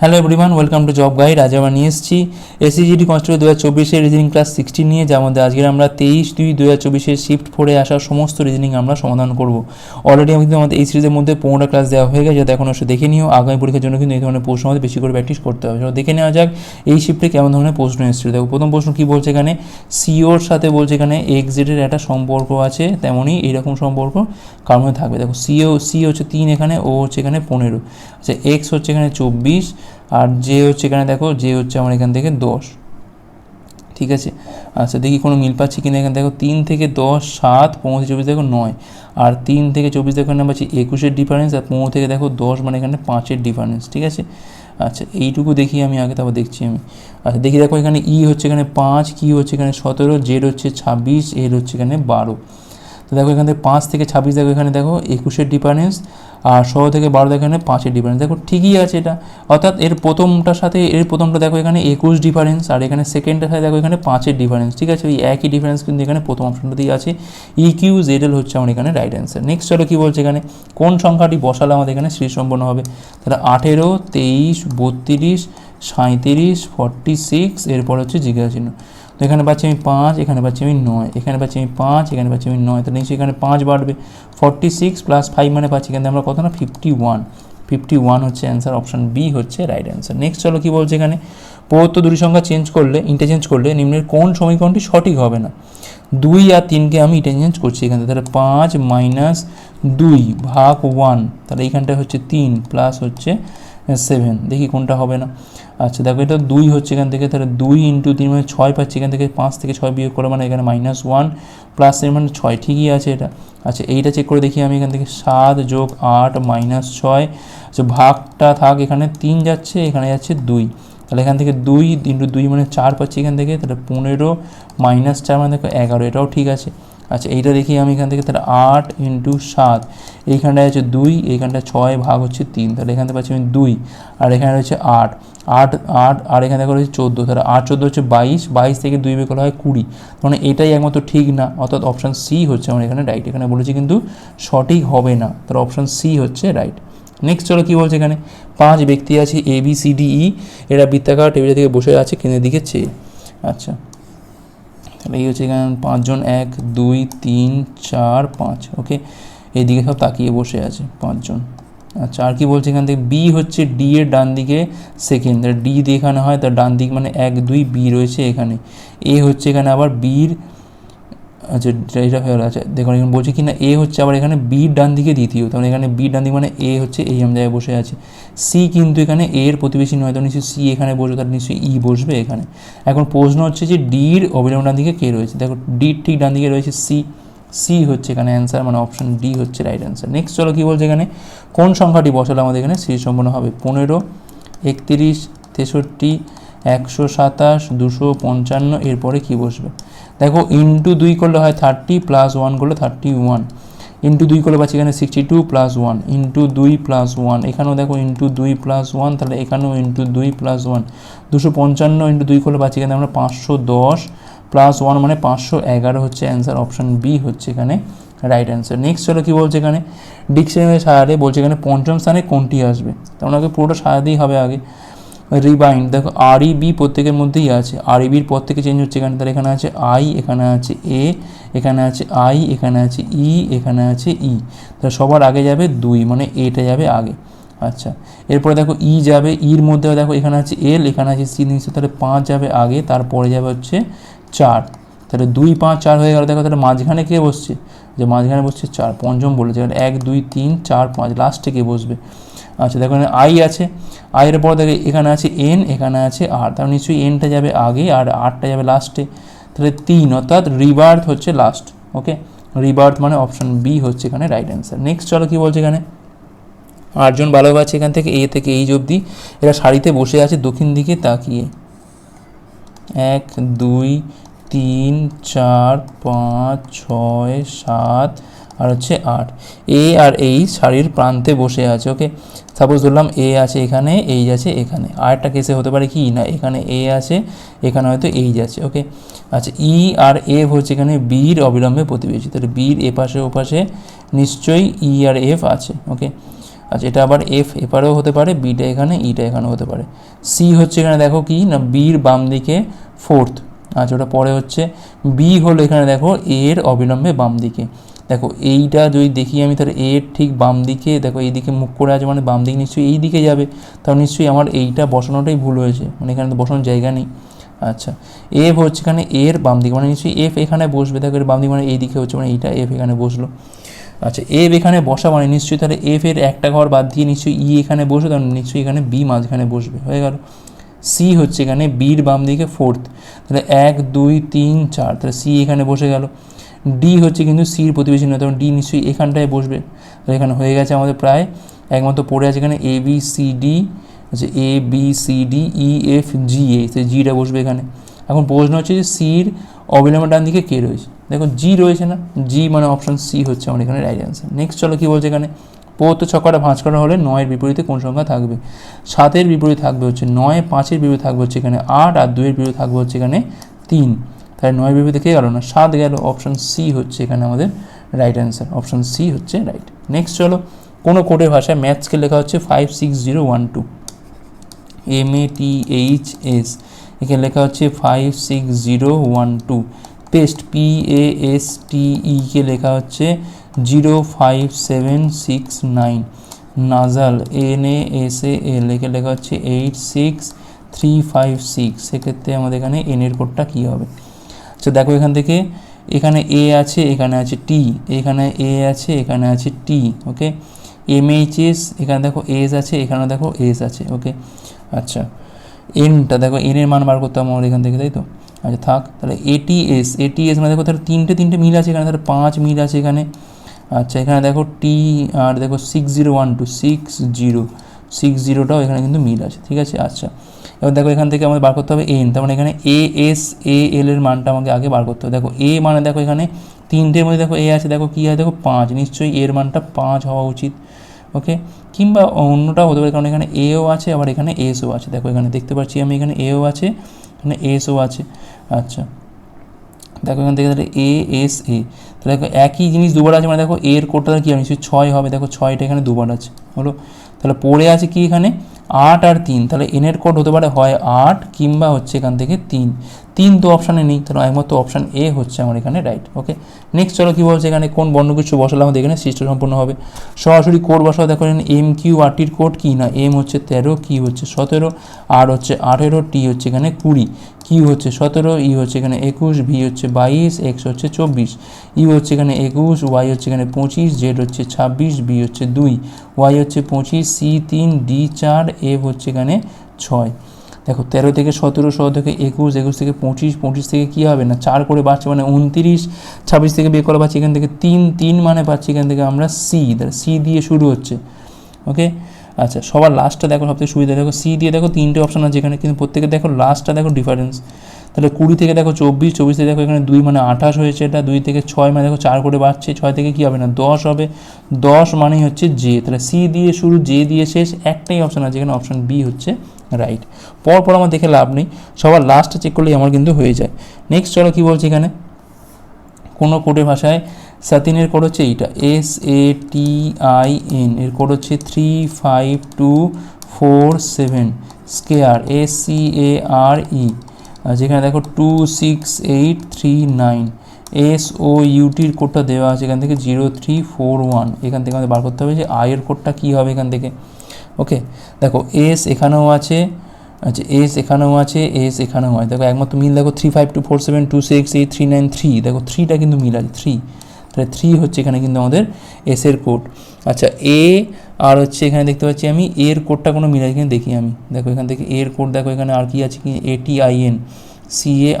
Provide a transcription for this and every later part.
Hello everyone welcome to job guide আজ আমরা নিয়ে এসেছি এসিজিডি কনস্টেবল দু হাজার চব্বিশের রিজনিং ক্লাস সিক্সটিন নিয়ে, যার মধ্যে আজকে আমরা তেইশ দুই দু হাজার চব্বিশের শিফট ফোরে আসা সমস্ত রিজনিং আমরা সমাধান করব। অলরেডি কিন্তু আমাদের এই সিরিজের মধ্যে পনেরোটা ক্লাস দেওয়া হয়ে গেছে, যাতে এখন অবশ্যই দেখে নিও। আগামী পরীক্ষার জন্য কিন্তু এই ধরনের প্রশ্ন আমাদের বেশি করে প্র্যাকটিস করতে হবে। দেখে নেওয়া যাক এই শিফটে কেমন ধরনের প্রশ্ন এসেছিল। দেখো, প্রথম প্রশ্ন কী বলছে এখানে? সিওর সাথে বলছে এখানে এক্সিটের একটা সম্পর্ক আছে, তেমনই এইরকম সম্পর্ক কার মধ্যে থাকবে। দেখো সিও সি হচ্ছে তিন এখানে ও হচ্ছে এখানে পনেরো। আচ্ছা এক্স হচ্ছে এখানে চব্বিশ আর যে হচ্ছে এখানে দেখো যে হচ্ছে আমার এখান থেকে দশ। ঠিক আছে? আচ্ছা দেখি কোনো মিল পাচ্ছি কিনা এখানে। দেখো, তিন থেকে দশ, সাত, পনেরো, চব্বিশ, দেখো নয়। আর তিন থেকে চব্বিশ, দেখো এখানে পাচ্ছি একুশের ডিফারেন্স আর পনেরো থেকে দেখো দশ মানে এখানে পাঁচের ডিফারেন্স ঠিক আছে? আচ্ছা এইটুকু দেখি আমি আগে, তারপর দেখছি আমি। আচ্ছা দেখি দেখো এখানে ই হচ্ছে এখানে পাঁচ কি হচ্ছে এখানে সতেরো জেড হচ্ছে ছাব্বিশ এর হচ্ছে এখানে বারো। তো দেখো এখান থেকে পাঁচ থেকে ছাব্বিশ, দেখো এখানে দেখো একুশের ডিফারেন্স আর ষোলো থেকে বারো দেখো এখানে পাঁচের ডিফারেন্স দেখো, ঠিকই আছে এটা। অর্থাৎ এর প্রথমটার সাথে, এর প্রথমটা দেখো এখানে একুশ ডিফারেন্স আর এখানে সেকেন্ডটার সাথে দেখো এখানে পাঁচের ডিফারেন্স ঠিক আছে, ওই একই ডিফারেন্স কিন্তু এখানে প্রথম অপশনটাতেই আছে। ইকিউ কিউ জেড এল হচ্ছে আমার এখানে রাইট অ্যান্সার নেক্সট চলো কী বলছে এখানে? কোন সংখ্যাটি বসালে আমাদের এখানে শ্রী সম্পন্ন হবে? তাহলে আঠেরো, তেইশ, বত্রিশ সাঁত্রিশ ফর্টি সিক্স এরপর হচ্ছে জিজ্ঞাসা চিহ্ন তো এখানে পাচ্ছি আমি পাঁচ, এখানে পাচ্ছি আমি নয়, এখানে পাচ্ছি আমি পাঁচ, এখানে পাচ্ছি আমি নয় তাহলে নিশ্চয়ই এখানে পাঁচ বাড়বে। ফর্টি সিক্স প্লাস ফাইভ মানে পাচ্ছি এখানে আমরা কত না? ফিফটি ওয়ান ফিফটি ওয়ান হচ্ছে অ্যান্সার অপশান বি হচ্ছে রাইট অ্যান্সার নেক্সট চলো কী বলছে এখানে? প্রদত্ত দুটি সংখ্যা চেঞ্জ করলে ইন্টারচেঞ্জ করলে নিম্নের কোন সমীকরণটি সঠিক হবে না? দুই আর তিনকে আমি ইন্টারচেঞ্জ করছি এখানে তাহলে পাঁচ মাইনাস দুই ভাগ ওয়ান তাহলে এইখানটা হচ্ছে তিন প্লাস হচ্ছে সেভেন দেখি কোনটা হবে না। আচ্ছা দেখো এটা দুই হচ্ছে এখান থেকে, তাহলে দুই ইন্টু তিন মানে ছয় পাচ্ছি এখান থেকে, পাঁচ থেকে ছয় বিয়োগ করে মানে এখানে মাইনাস ওয়ান প্লাস এর মানে ছয়, ঠিকই আছে এটা। আচ্ছা এইটা চেক করে দেখি আমি এখান থেকে সাত যোগ আট মাইনাস ছয় আচ্ছা ভাগটা থাক, এখানে তিন যাচ্ছে, এখানে যাচ্ছে দুই। তাহলে এখান থেকে দুই ইন্টু দুই মানে চার পাচ্ছি এখান থেকে, তাহলে পনেরো মাইনাস চার মানে দেখো এগারো, এটাও ঠিক আছে। আচ্ছা এইটা দেখি আমি এখান থেকে, তাহলে আট ইন্টু সাত, এইখানটায় আছে দুই, এইখানটায় ছয় ভাগ হচ্ছে তিন, তাহলে এখান থেকে পাচ্ছি আমি দুই, আর এখানে রয়েছে আট আট আট, আর এখানে দেখো রয়েছে চোদ্দ, তাহলে আট, চোদ্দ হচ্ছে বাইশ বাইশ থেকে দুই বের করা হয় কুড়ি মানে এটাই একমাত্র ঠিক না, অর্থাৎ অপশান সি হচ্ছে আমার এখানে রাইট এখানে বলেছি কিন্তু সঠিক হবে না তাহলে অপশান সি হচ্ছে রাইট নেক্সট চলো কী বলছে এখানে, পাঁচ ব্যক্তি আছে A B C D E এরা বৃত্তাকার টেবিলের দিকে বসে আছে, কেন্দ্রের দিকে চেয়ে আচ্ছা তাহলে এই হচ্ছে এখানে পাঁচজন এক, দুই, তিন, চার, পাঁচ ওকে এইদিকে সব তাকিয়ে বসে আছে পাঁচজন। আচ্ছা আর কি বলছে এখান থেকে? বি হচ্ছে ডি এর ডান দিকে সেকেন্ড ডি দিয়ে এখানে হয়, তার ডান দিক মানে এক, দুই বি রয়েছে এখানে। এ হচ্ছে এখানে আবার বির আচ্ছা এটা হয়ে গেল। আচ্ছা দেখুন, এখানে বলছে কি না এ হচ্ছে আবার এখানে বি ডান দিকে দ্বিতীয়। তাহলে এখানে বি ডান দিক মানে এ হচ্ছে এই আম জায়গায় বসে আছে। সি কিন্তু এখানে এ এর প্রতিবেশী নয়, তো নিশ্চয়ই সি এখানে বসবে তার নিশ্চয়ই ই বসবে এখানে। এখন প্রশ্ন হচ্ছে যে ডির অবিলম্ব ডান দিকে কে রয়েছে? দেখো ডির ঠিক ডান দিকে রয়েছে সি। সি হচ্ছে এখানে অ্যান্সার মানে অপশন ডি হচ্ছে রাইট অ্যান্সার নেক্সট চলো কী বলছে এখানে? কোন সংখ্যাটি বসালে আমাদের এখানে সি সম্পন্ন হবে? পনেরো, একত্রিশ, তেষট্টি একশো সাতাশ, দুশো পঞ্চান্ন, এরপরে কী বসবে? দেখো ইন্টু দুই করলে হয় থার্টি প্লাস ওয়ান করলে থার্টি ওয়ান ইন্টু দুই করলে পাচ্ছি এখানে sixty two plus one into দুই প্লাস ওয়ান এখানেও দেখো ইন্টু দুই প্লাস ওয়ান তাহলে এখানেও ইন্টু দুই প্লাস ওয়ান দুশো পঞ্চান্ন ইন্টু দুই করলে পাচ্ছি এখানে আমরা পাঁচশো দশ। প্লাস ওয়ান মানে পাঁচশো এগারো হচ্ছে অ্যান্সার অপশান বি হচ্ছে এখানে রাইট অ্যান্সার নেক্সট চলো কী বলছে এখানে? ডিকশনারি সাহায্যে বলছে এখানে পঞ্চম স্থানে কোনটি আসবে? তার ওনাকে পুরোটা সাজাতেই হবে আগে। রিবাইন্ড দেখো আর বি প্রত্যেকের মধ্যেই আছে। আর ইবির পর থেকে চেঞ্জ হচ্ছে এখানে তাহলে এখানে আছে আই এখানে আছে এ এখানে আছে আই এখানে আছে ই এখানে আছে ই তাহলে সবার আগে যাবে দুই মানে এটা যাবে আগে। আচ্ছা এরপরে দেখো ই যাবে ইর মধ্যে দেখো এখানে আছে এল এখানে আছে সি নিশ্চয় তাহলে পাঁচ যাবে আগে, তারপরে যাবে হচ্ছে চার। তাহলে দুই, পাঁচ, চার হয়ে গেল, দেখো তাহলে মাঝখানে কে বসছে? যে মাঝখানে বসছে চার, পঞ্চম বলেছে এক, দুই, তিন, চার, পাঁচ লাস্টে কে বসবে? আচ্ছা দেখো এখানে আই আছে। আইয়ের পর দেখো এখানে আছে এন এখানে আছে আর তার নিশ্চয়ই এনটা যাবে আগে আর আরটা যাবে লাস্টে তাহলে তিন, অর্থাৎ রিবার্থ হচ্ছে লাস্ট ওকে রিবার্থ মানে অপশন বি হচ্ছে এখানে রাইট অ্যান্সার নেক্সট চলো কী বলছে এখানে? আটজন বালক আছে এখান থেকে এ থেকে এই অবধি। এরা শাড়িতে বসে আছে দক্ষিণ দিকে তাকিয়ে। এক, দুই তিন, চার, পাঁচ, ছয়, সাত আর হচ্ছে আট। এ আর এই শাড়ির প্রান্তে বসে আছে, ওকে? সাপোজ ধরলাম এ আছে এখানে, এই আছে এখানে। আরেকটা কেসে হতে পারে কি? না, এখানে এ আছে, এখানে হয়তো এই যাচ্ছে ওকে? আচ্ছা ই আর এফ হচ্ছে এখানে বির অবিলম্বে প্রতিবেশী তাহলে বির এ পাশে, ও পাশে, নিশ্চয়ই ই আর এফ আছে, ওকে? আচ্ছা এটা আবার এফ এপারেও হতে পারে, বিটা এখানে, ইটা এখানেও হতে পারে। সি হচ্ছে এখানে, দেখো কি? না, বির বাম দিকে, ফোর্থ। আচ্ছা ওটা পরে হচ্ছে বি হলো এখানে দেখো এ এর অবিলম্বে বাম দিকে। দেখো, এইটা যদি দেখি আমি, তাহলে এর ঠিক বাম দিকে, দেখো এই দিকে মুখ করে আছে মানে বাম দিকে নিশ্চয়ই এই দিকে যাবে। তাহলে নিশ্চয়ই আমার এইটা বসানোটাই ভুল হয়েছে মানে এখানে তো বসানোর জায়গা নেই। আচ্ছা এফ হচ্ছে এখানে এর বাম দিকে মানে নিশ্চয়ই এফ এখানে বসবে, দেখো এর বাম দিকে মানে এই দিকে হচ্ছে মানে এইটা এফ এখানে বসল। আচ্ছা এফ এখানে বসা মানে নিশ্চয়ই তাহলে এফ এর একটা ঘর বাদ দিয়ে নিশ্চয়ই ই এখানে বসবে, তাহলে নিশ্চয়ই এখানে বি মাঝখানে বসবে, হয়ে গেল। সি হচ্ছে এখানে বির বাম দিকে ফোর্থ তাহলে এক, দুই, তিন, চার। তাহলে সি এখানে বসে গেল। ডি হচ্ছে কিন্তু সির প্রতিবেশী নয়, তখন ডি নিশ্চয়ই এখানটায় বসবে। তাহলে এখানে হয়ে গেছে আমাদের প্রায় একমাত্র পড়ে আছে এখানে এ বি সি ডি আচ্ছা A B C D E F G এ সেই জিটা বসবে এখানে। এখন প্রশ্ন হচ্ছে যে সির অবিলম্বের ডান দিকে কে রয়েছে? দেখো জি রয়েছে না। জি মানে অপশন সি হচ্ছে আমার এখানে রাইট অ্যান্সার নেক্সট চলো কী বলছে এখানে? পৌত্র ছক্কাটা ভাঁজ করা হলে নয়ের বিপরীতে কোন সংখ্যা থাকবে? সাতের বিপরীতে থাকবে হচ্ছে নয়, পাঁচের বিপরীতে থাকবে হচ্ছে এখানে আট, আর দুইয়ের বিপরীতে থাকবে হচ্ছে এখানে তিন। তাই নয়ের বিপরীতে কে গেল না? সাত গেল অপশন সি হচ্ছে এখানে আমাদের রাইট অ্যান্সার অপশন সি হচ্ছে রাইট নেক্সট চলো, কোনো কোডের ভাষায় ম্যাথসকে লেখা হচ্ছে five six zero one two M A T H S এখানে লেখা হচ্ছে five six zero one two paste P A S T ইকে লেখা হচ্ছে zero five seven six nine nasal N A S A L একে লেখা হচ্ছে eight six three five six সেক্ষেত্রে আমাদের এখানে এন এর কোডটা কী হবে? আচ্ছা দেখো এখান থেকে, এখানে এ আছে, এখানে আছে টি এখানে এ আছে, এখানে আছে টি ওকে এমএইচএস এখানে দেখো এস আছে, এখানে দেখো এস আছে ওকে আচ্ছা এনটা দেখো এন এর মান বার করতে হবে আমাদের এখান থেকে, তাই তো? আচ্ছা থাক, তাহলে এটিএস এটিএস মানে দেখো তাহলে তিনটে তিনটে মিল আছে এখানে, তাহলে পাঁচ মিল আছে এখানে। আচ্ছা এখানে দেখো টি আর দেখো six zero one two six zero six জিরোটাও এখানে কিন্তু মিল আছে, ঠিক আছে? আচ্ছা এবার দেখো এখান থেকে আমাদের বার করতে হবে এন তার মানে এখানে এ এস এ এল এর মানটা আমাকে আগে বার করতে হবে। দেখো এ মানে দেখো এখানে তিনটের মধ্যে দেখো এ আছে, দেখো কী আছে? দেখো পাঁচ, নিশ্চয়ই এর মানটা পাঁচ হওয়া উচিত, ওকে? কিংবা অন্যটাও হতে পারে, কারণ এখানে এও আছে, আবার এখানে এসও আছে। দেখো এখানে দেখতে পাচ্ছি আমি এখানে এও আছে এখানে এসও আছে। আচ্ছা। দেখো এখান থেকে তাহলে এ এস এ তাহলে দেখো একই জিনিস দুবার আছে মানে দেখো এর কোডটা কী হবে? নিশ্চয়ই ছয় হবে। দেখো ছয়টা এখানে দুবার আছে। হলো? তাহলে পড়ে আছে কি এখানে? আট আর তিন। তাহলে এনের কোড হতে পারে হয় আট কিংবা হচ্ছে এখান থেকে তিন। তিন তো অপশানে নেই তাহলে একমাত্র অপশান এ হচ্ছে আমার এখানে রাইট ওকে নেক্সট চলো কী বলছে এখানে, কোন বর্ণগুচ্ছ বসালে আমাদের এখানে সৃষ্ট সম্পূর্ণ হবে। সরাসরি কোড বসাও, দেখো এম কিউ আরটির কোড কী না? এম হচ্ছে তেরো কি হচ্ছে সতেরো আর হচ্ছে আঠেরো টি হচ্ছে এখানে কুড়ি কিউ হচ্ছে সতেরো ই হচ্ছে এখানে একুশ ভি হচ্ছে বাইশ এক্স হচ্ছে চব্বিশ ই হচ্ছে এখানে একুশ ওয়াই হচ্ছে এখানে পঁচিশ জেড হচ্ছে ছাব্বিশ বি হচ্ছে দুই ওয়াই হচ্ছে পঁচিশ সি তিন ডি চার এফ হচ্ছে এখানে ছয়। দেখো, তেরো থেকে সতেরো সতেরো থেকে একুশ একুশ থেকে পঁচিশ পঁচিশ থেকে কী হবে না? চার করে বাড়ছে মানে উনতিরিশ, ছাব্বিশ থেকে বের করা পাচ্ছি এখান থেকে তিন তিন মানে পাচ্ছি এখান থেকে আমরা সি সি দিয়ে শুরু হচ্ছে ওকে আচ্ছা সবার লাস্টটা দেখো, সবথেকে সুবিধা, দেখো সি দিয়ে দেখো তিনটে অপশন আছে এখানে, কিন্তু প্রত্যেকে দেখো লাস্টটা দেখো ডিফারেন্স তাহলে কুড়ি থেকে দেখো চব্বিশ চব্বিশ থেকে দেখো এখানে দুই মানে আঠাশ হয়েছে এটা, দুই থেকে ছয় মানে দেখো চার করে বাড়ছে, ছয় থেকে কী হবে না? দশ হবে, দশ মানেই হচ্ছে জে তাহলে সি দিয়ে শুরু জে দিয়ে শেষ, একটাই অপশন আছে, এখানে অপশান বি হচ্ছে রাইট পর পর আমার দেখে লাভ নেই। সবার লাস্টে চেক করলেই আমার কিন্তু হয়ে যায়। নেক্সট চলো কী বলছে এখানে? কোনো কোডের ভাষায় সাতিনের কোড হচ্ছে এইটা। S A T I N এর কোড হচ্ছে three five two four seven square S C A R E যেখানে দেখো two six eight three nine S O ইউটির কোডটা দেওয়া আছে এখান থেকে জিরো থ্রি ফোর ওয়ান এখান থেকে আমাদের বার করতে হবে যে আয়ের কোডটা কী হবে এখান থেকে। ওকে? দেখো এস এখানেও আছে আচ্ছা এস এখানেও আছে এস এখানেও আছে। দেখো, একমাত্র মিল, দেখো three five two four seven two six eight three nine three দেখো থ্রিটা কিন্তু মিল আছে থ্রি তাহলে থ্রি হচ্ছে এখানে কিন্তু আমাদের এস এর কোড আচ্ছা এ আর হচ্ছে এখানে দেখতে পাচ্ছি আমি এর কোডটা কোনো মিল কিনা দেখি আমি। দেখো, এখান থেকে এর কোড দেখো, এখানে আর কি আছে কি? এ টি আই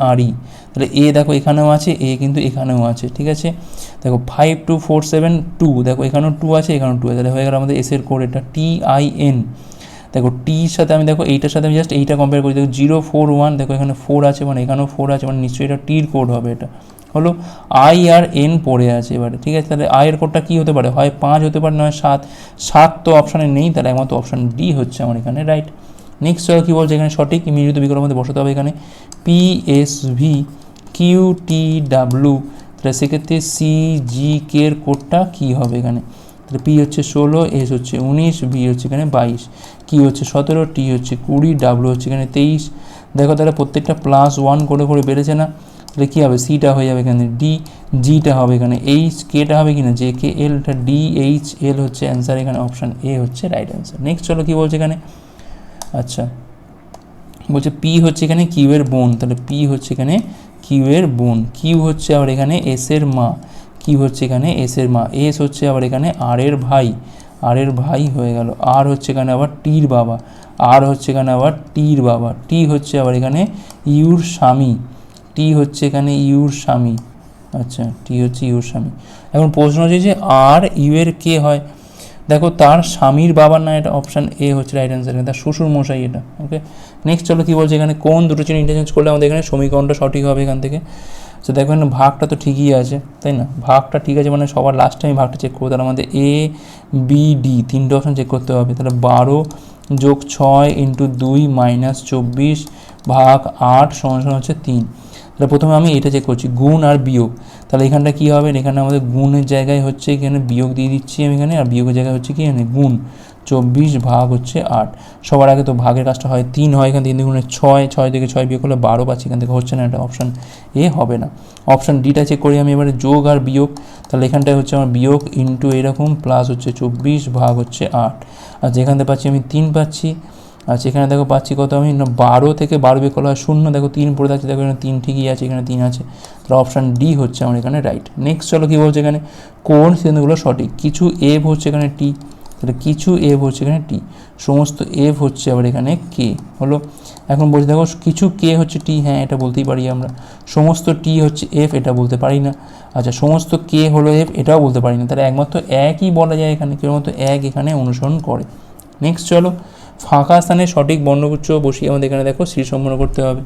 আর ই তাহলে এ দেখো এখানেও আছে এ কিন্তু এখানেও আছে, ঠিক আছে? দেখো five two four seven two দেখো এখানেও টু আছে, এখানেও টু আছে। তাহলে হয়ে গেল আমাদের এসের কোড এটা টি আই এন দেখো টির সাথে আমি দেখো এইটার সাথে আমি জাস্ট এইটা কম্পেয়ার করি, দেখো জিরো ফোর ওয়ান দেখো এখানে ফোর আছে মানে এখানেও ফোর আছে মানে নিশ্চয়ই এটা টির কোড হবে এটা। হলো আই আর এন পড়ে আছে এবারে, ঠিক আছে? তাহলে আয়ের কোডটা কী হতে পারে? হয় পাঁচ হতে পারে, নয় সাত। সাত তো অপশানে নেই, তাহলে একমাত্র অপশান ডি হচ্ছে আমার এখানে রাইট নেক্সট চলো কী বলছে এখানে? সঠিক মিলিত বিকল্পের মধ্যে বসাতে হবে এখানে। P S V Q T W তাহলে সেক্ষেত্রে সি জি কে এর কোডটা কী হবে এখানে? তাহলে পি হচ্ছে ষোলো এস হচ্ছে উনিশ বি হচ্ছে এখানে বাইশ। কি হচ্ছে সতেরো টি হচ্ছে কুড়ি ডাব্লু হচ্ছে এখানে তেইশ। দেখো তাহলে প্রত্যেকটা প্লাস ওয়ান করে করে বেড়েছে না? তাহলে কী হবে? সিটা হয়ে যাবে এখানে। ডি জিটা হবে এখানে। এইচ কেটা হবে কি না জে কে এলটা ডি এইচ এল হচ্ছে অ্যান্সার এখানে অপশান এ হচ্ছে রাইট অ্যান্সার নেক্সট চলো কী বলছে এখানে? আচ্ছা। বলছে পি হচ্ছে এখানে কিউ এর বোন, তাহলে পি হচ্ছে এখানে কিউ এর বোন। কিউ হচ্ছে আবার এখানে এস এর মা। কিউ হচ্ছে এখানে এস এর মা। এস হচ্ছে আবার এখানে আর এর ভাই। আর এর ভাই হয়ে গেল। আর হচ্ছে এখানে আবার টির বাবা। আর হচ্ছে এখানে আবার টির বাবা। টি হচ্ছে আবার এখানে ইউর স্বামী। টি হচ্ছে এখানে ইউর স্বামী। আচ্ছা টি হচ্ছে ইউর স্বামী। এখন প্রশ্ন হচ্ছে যে আর ইউ এর কে হয়? দেখো তার স্বামীর বাবার না এটা অপশান এ হচ্ছে রাইট অ্যান্সার তার শ্বশুর মশাই এটা ওকে নেক্সট চলো কী বলছে এখানে? কোন দুটো চিহ্ন ইন্টারচেঞ্জ করলে আমাদের এখানে সমীকরণটা সঠিক হবে এখান থেকে? তো দেখো এখানে ভাগটা তো ঠিকই আছে, তাই না? ভাগটা ঠিক আছে মানে সবার লাস্টে আমি ভাগটা চেক করব তাহলে আমাদের এ বি ডি তিনটে অপশান চেক করতে হবে, তাহলে বারো যোগ ছয় ইন্টু দুই মাইনাস চব্বিশ ভাগ আট সমান সমান হচ্ছে তিন। তাহলে প্রথমে আমি এটা চেক করছি, গুণ আর বিয়োগ। তাহলে এখানটা কী হবে? এখানে আমাদের গুণের জায়গায় হচ্ছে এখানে বিয়োগ দিয়ে দিচ্ছি আমি এখানে, আর বিয়োগের জায়গায় হচ্ছে কি এখানে গুণ। চব্বিশ ভাগ হচ্ছে আট। সবার আগে তো ভাগের কাজটা হয় তিন, হয় এখান থেকে তিন গুণে ছয় ছয় থেকে ছয় বিয়োগ করলে বারো পাচ্ছি, এখান থেকে হচ্ছে না, এটা অপশান এ হবে না। অপশান ডিটা চেক করি আমি এবারে, যোগ আর বিয়োগ। তাহলে এখানটায় হচ্ছে আমার বিয়োগ ইন্টু এরকম প্লাস হচ্ছে চব্বিশ, ভাগ হচ্ছে আট। আর যেখান থেকে পাচ্ছি আমি তিন পাচ্ছি আচ্ছা এখানে দেখো পাচ্ছি কত আমি। বারো থেকে বারো বিয়োগ করলে হয় শূন্য। দেখো তিন পড়ে থাকছে দেখো এখানে তিন ঠিকই আছে, এখানে তিন আছে। তাহলে অপশান ডি হচ্ছে আমার এখানে রাইট নেক্সট চলো কী বলছে এখানে? কোন সিদ্ধান্তগুলো সঠিক? কিছু এফ হচ্ছে এখানে টি তাহলে কিছু এফ হচ্ছে এখানে টি সমস্ত এফ হচ্ছে আবার এখানে কে হলো? এখন বলছি দেখো, কিছু কে হচ্ছে টি হ্যাঁ এটা বলতেই পারি আমরা। সমস্ত টি হচ্ছে এফ এটা বলতে পারি না। আচ্ছা সমস্ত কে হলো এফ এটাও বলতে পারি না। তাহলে একমাত্র একই বলা যায় এখানে, কেবলমাত্র এক এখানে অনুসরণ করে। নেক্সট চলো। ফাঁকা স্থানে সঠিক বর্ণগুচ্ছ বসিয়ে আমাদের এখানে দেখো সি সম্পন্ন করতে হবে।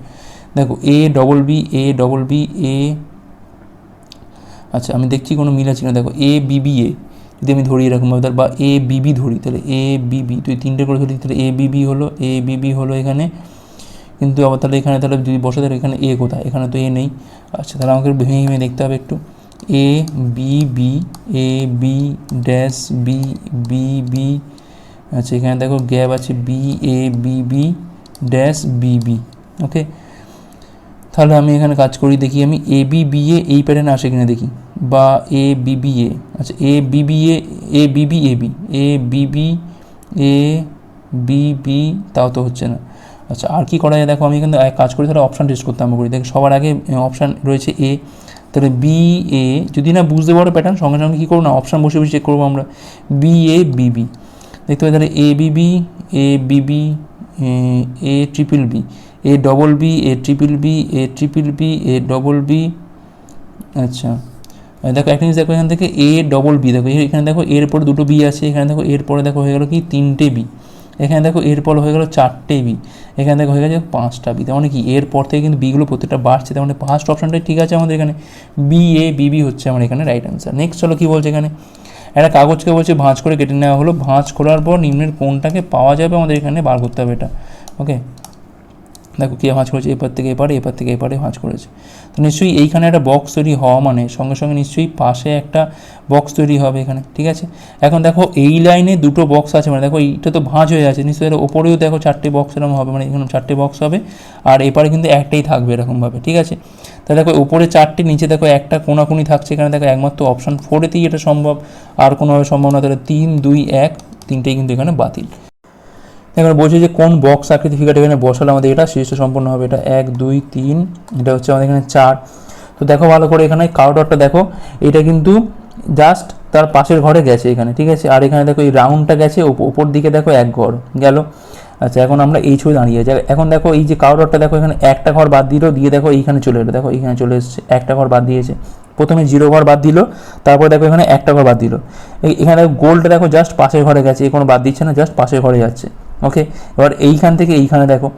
দেখো A double B A double B A আচ্ছা আমি দেখছি কোনো মিল আছে না দেখো এ বিবি এ যদি আমি ধরি এরকমভাবে তাহলে বা এ বিবি ধরি, তাহলে এ বিবি তুই তিনটে করে ধরি তাহলে এ বিবি হলো এ বিবি হলো এখানে। কিন্তু আবার তাহলে এখানে, তাহলে যদি বসে, তাহলে এখানে এ কোথায়? এখানে তো এ নেই। আচ্ছা তাহলে আমাকে ভেঙে ভেঙে দেখতে হবে একটু। A B B A B dash B B B আচ্ছা এখানে দেখো গ্যাপ আছে B A B B dash B B okay তাহলে আমি এখানে কাজ করি, দেখি আমি এ বি বি এ এই প্যাটার্ন আসে কিনা দেখি। বা এ বি বি এ আচ্ছা A B B A A B B A B A B B A B B তাও তো হচ্ছে না। আচ্ছা আর কি করা যায়? দেখো, আমি কিন্তু এক কাজ করি, তাহলে অপশান টেস্ট করতে আমরা করি। দেখো, সবার আগে অপশান রয়েছে এ তাহলে বি এ যদি না বুঝতে পারো প্যাটার্ন সঙ্গে সঙ্গে কী করব না অপশান বসে বসে চেক করব আমরা। বি এ বি বি দেখতে পাই তাহলে A B B A B B A triple B A double B A triple B A triple B A double B আচ্ছা। দেখো, একটা জিনিস দেখো এখান থেকে এ ডবল বি দেখো, এখানে দেখো, এর পরে দুটো বি আছে, এখানে দেখো, এর পরে দেখো হয়ে গেলো কি? তিনটে বি এখানে দেখো, এর পরে হয়ে গেলো চারটে বি এখানে দেখো হয়ে গেছে পাঁচটা বি তার মানে কি? এর পর থেকে কিন্তু বিগুলো প্রত্যেকটা বাড়ছে। তার মানে ফার্স্ট অপশনটাই ঠিক আছে আমাদের এখানে। বি এ বিবি হচ্ছে আমার এখানে রাইট অ্যান্সার নেক্সট চলো কী বলছে এখানে? একটা কাগজকে বলছে ভাঁজ করে কেটে নেওয়া হলো। ভাঁজ করার পর নিম্নের কোনটাকে পাওয়া যাবে আমাদের এখানে বার করতে হবে এটা। ওকে দেখো কে ভাঁজ করেছে, এপার থেকে এপারে, এপার থেকে এপারে ভাঁজ করেছে। তো নিশ্চয়ই এইখানে একটা বক্স তৈরি হওয়া মানে সঙ্গে সঙ্গে নিশ্চয়ই পাশে একটা বক্স তৈরি হবে এখানে, ঠিক আছে? এখন দেখো এই লাইনে দুটো বক্স আছে মানে দেখো এইটা তো ভাঁজ হয়ে আছে নিশ্চয়ই এর ওপরেও দেখো চারটে বক্স এরকম হবে মানে এখানে চারটে বক্স হবে, আর এপারে কিন্তু একটাই থাকবে এরকমভাবে, ঠিক আছে? তাহলে দেখো ওপরে চারটে, নিচে দেখো একটা কোনাকুনি থাকছে, এখানে দেখো একমাত্র অপশান ফোরেতেই এটা সম্ভব, আর কোনোভাবে সম্ভব না, তাহলে তিন, দুই, এক, তিনটেই কিন্তু এখানে বাতিল। এখানে বলছে যে কোন বক্স আকৃতি ফিগারটা এখানে বসালে আমাদের এটা শীর্ষ সম্পন্ন হবে? এটা এক, দুই, তিন, এটা হচ্ছে আমাদের এখানে চার। তো দেখো ভালো করে এখানে কাউডরটা দেখো, এটা কিন্তু জাস্ট তার পাশের ঘরে গেছে এখানে, ঠিক আছে? আর এখানে দেখো এই রাউন্ডটা গেছে, ওপ- ওপর দিকে দেখো এক ঘর গেল। আচ্ছা এখন আমরা এই ছবি দাঁড়িয়ে আছি। এখন দেখো এই যে কাউডরটা দেখো, এখানে একটা ঘর বাদ দিল, দিয়ে দেখো এইখানে চলে এলো। দেখো এইখানে চলে এসেছে, একটা ঘর বাদ দিয়েছে। প্রথমে জিরো ঘর বাদ দিল, তারপর দেখো এখানে একটা ঘর বাদ দিল। এখানে দেখো গোলটা দেখো জাস্ট পাশের ঘরে গেছে, এ কোনো বাদ দিচ্ছে না জাস্ট পাশের ঘরে যাচ্ছে। ওকে এবার এইখান থেকে এইখানে দেখো।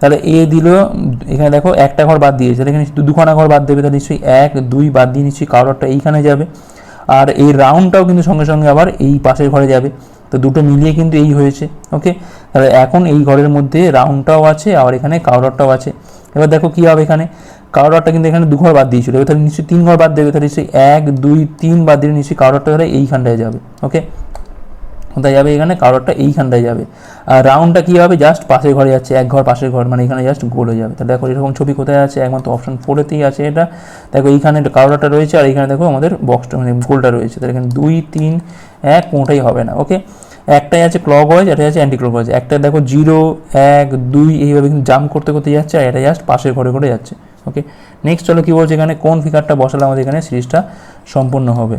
তাহলে এ দিল, এখানে দেখো একটা ঘর বাদ দিয়েছে। তাহলে এখানে দুখানা ঘর বাদ দেবে। তাহলে নিশ্চয়ই এক, দুই বাদ দিয়ে নিশ্চয়ই কারোরটা এইখানে যাবে। আর এই রাউন্ডটাও কিন্তু সঙ্গে সঙ্গে আবার এই পাশের ঘরে যাবে। তো দুটো মিলিয়ে কিন্তু এই হয়েছে। ওকে তাহলে এখন এই ঘরের মধ্যে রাউন্ডটাও আছে আর এখানে কাউরটাও আছে। এবার দেখো কী হবে এখানে। কাউরটা কিন্তু এখানে দু ঘর বাদ দিয়েছিল। এবার তাহলে নিশ্চয়ই তিন ঘর বাদ দেবে। তাহলে নিশ্চয়ই এক, দুই, তিন বাদ দিলে নিশ্চয়ই কাউরটা তাহলে এইখানটায় যাবে। ওকে কোথায় যাবে এখানে? কারোরটা এইখানটায় যাবে। আর রাউন্ডটা কী হবে জাস্ট পাশের ঘরে যাচ্ছে, এক ঘর পাশের ঘর মানে এখানে জাস্ট গোল হয়ে যাবে। তাহলে দেখো এরকম ছবি কোথায় আছে? একমাত্র অপশন ফোরেতেই আছে এটা। দেখো এইখানে কারোরটা রয়েছে আর এইখানে দেখো আমাদের বক্সটা মানে গোলটা রয়েছে। তাহলে এখানে দুই, তিন, এক কোনোটাই হবে না ওকে একটাই আছে ক্লক ওয়াইজ একটা আছে অ্যান্টি ক্লক ওয়াইজ একটা দেখো জিরো এক, দুই, এইভাবে কিন্তু জাম্প করতে করতে যাচ্ছে আর এটা জাস্ট পাশের ঘরে ঘরে যাচ্ছে ওকে নেক্সট চলো কী বলছে এখানে? কোন ফিগারটা বসালে আমাদের এখানে সিরিজটা সম্পূর্ণ হবে?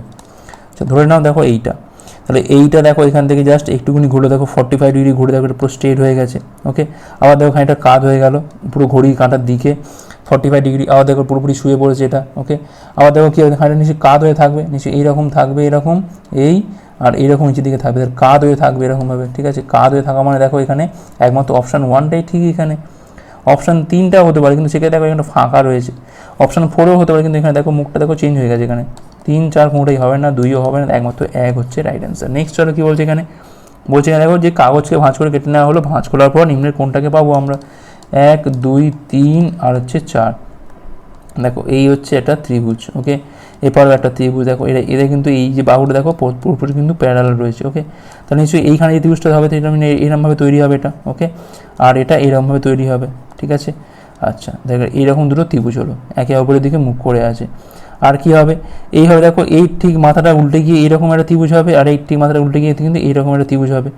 আচ্ছা ধরে নাও দেখো এইটা। তাহলে এইটা দেখো এখান থেকে জাস্ট একটুখানি ঘুরে দেখো ফর্টি ফাইভ ডিগ্রি ঘুরে দেখো পুরো স্ট্রেট হয়ে গেছে ওকে আবার দেখো খানিকটা কাত হয়ে গেল, পুরো ঘড়ি কাঁটার দিকে ফর্টি ফাইভ ডিগ্রি আবার দেখো পুরোপুরি শুয়ে পড়েছে এটা ওকে আবার দেখো কী হবে খানিকটা নিচে কাত হয়ে থাকবে নিচে এইরকম থাকবে, এরকম এই, আর এইরকম নিচের দিকে থাকবে কাত হয়ে থাকবে এরকমভাবে, ঠিক আছে? কাত হয়ে থাকা মানে দেখো এখানে একমাত্র অপশান ওয়ানটাই ঠিক এখানে। অপশান তিনটাও হতে পারে, কিন্তু সেক্ষেত্রে দেখো এখানে ফাঁকা রয়েছে। অপশান ফোরও হতে পারে, কিন্তু এখানে দেখো মুখটা দেখো চেঞ্জ হয়ে গেছে এখানে। তিন, চার কোনোটাই হবে না, দুইও হবে না, একমাত্র এক হচ্ছে রাইট অ্যান্সার নেক্সট চলো কী বলছে এখানে? বলছে এখানে দেখো যে কাগজকে ভাঁজ করে কেটে নেওয়া হলো, ভাঁজ করার পর নিম্নের কোনটাকে পাবো আমরা? এক, দুই, তিন আর হচ্ছে চার। দেখো, এই হচ্ছে একটা ত্রিভুজ ওকে এরপরও একটা ত্রিভুজ, দেখো, এটা এদের কিন্তু এই যে বাহুটা দেখো পুরোপুরি কিন্তু প্যারালাল রয়েছে ওকে তাহলে নিশ্চয়ই এইখানে যে ত্রিভুজটা হবে, সেটা মানে এরকমভাবে তৈরি হবে এটা ওকে আর এটা এরকমভাবে তৈরি হবে, ঠিক আছে? আচ্ছা দেখো, এইরকম দুটো ত্রিভুজ হলো, একে অপরের দিকে মুখ করে আছে। আর কি হবে? এই হবে দেখো, এই ঠিক মাথাটা উল্টে গিয়ে এইরকম একটা ত্রিভুজ হবে, আর এই ঠিক মাথাটা উল্টে গিয়ে কিন্তু এইরকম একটা ত্রিভুজ হবে।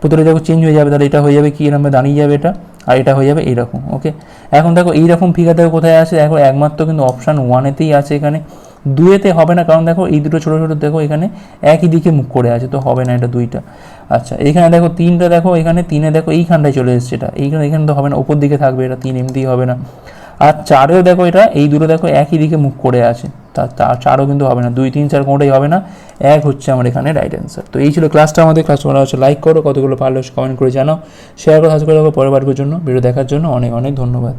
প্রতিটা দেখো চেঞ্জ হয়ে যাবে, তাহলে এটা হয়ে যাবে কি? এরকম দাঁড়িয়ে যাবে এটা, আর এটা হয়ে যাবে এইরকম ওকে এখন দেখো, এইরকম ফিগার দেখো কোথায় আছে? দেখো, একমাত্র কিন্তু অপশান ওয়ানেতেই আছে এখানে। দুয়েতে হবে না, কারণ দেখো, এই দুটো ছোটো ছোটো দেখো এখানে একই দিকে মুখ করে আছে, তো হবে না এটা দুইটা। আচ্ছা এখানে দেখো তিনটা দেখো, এখানে তিনে দেখো, এইখানটায় চলে এসছে এটা। এইখানে, এখানে তো হবে না, ওপর দিকে থাকবে এটা, তিন এমনিই হবে না। আর চারেও দেখো এটা, এই দুটো দেখো একই দিকে মুখ করে আছে। তার চারও কিন্তু হবে না, দুই, তিন, চার কোনোটাই হবে না। এক হচ্ছে আমার এখানে রাইট অ্যান্সার তো এই ছিল ক্লাসটা আমাদের। ক্লাস তোমরা হচ্ছে লাইক করো, কতগুলো ভালো কমেন্ট করে জানাও। শেয়ার করে সাবস্ক্রাইব করো, পরের বারের জন্য ভিডিও দেখার জন্য অনেক অনেক ধন্যবাদ।